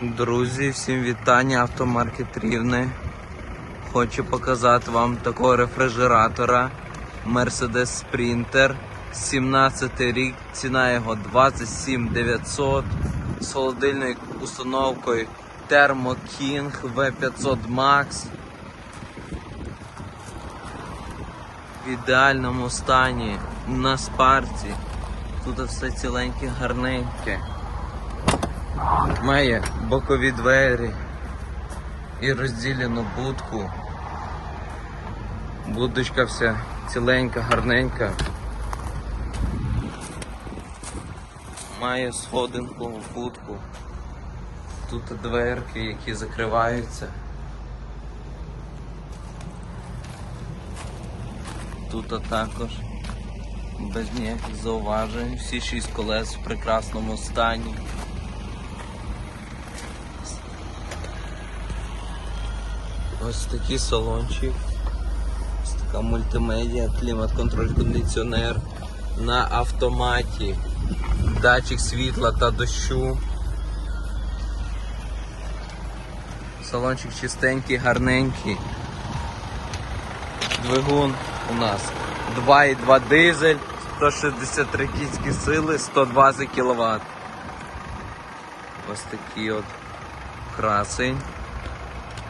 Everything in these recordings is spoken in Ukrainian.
Друзі, всім вітання, автомаркет Рівне. Хочу показати вам такого рефрижератора Mercedes Sprinter. 17 рік, ціна його 27 900 з холодильною установкою Thermo King V500 Max. В ідеальному стані на спарці. Тут все ціленьке, гарненьке. Має бокові двері і розділену будку. Будочка вся ціленька, гарненька. Має сходинку в будку. Тут дверки, які закриваються. Тут також без ніяких зауважень. Всі шість колес в прекрасному стані. Ось такий салончик. Ось така мультимедіа, клімат-контроль, кондиціонер на автоматі, датчик світла та дощу. Салончик чистенький, гарненький. Двигун у нас 2,2 дизель, 163 кінські сили, 120 кВт. Ось такий от красень.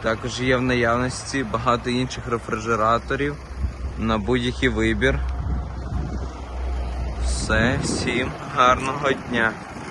Також є в наявності багато інших рефрижераторів на будь-який вибір. Все, всім гарного дня!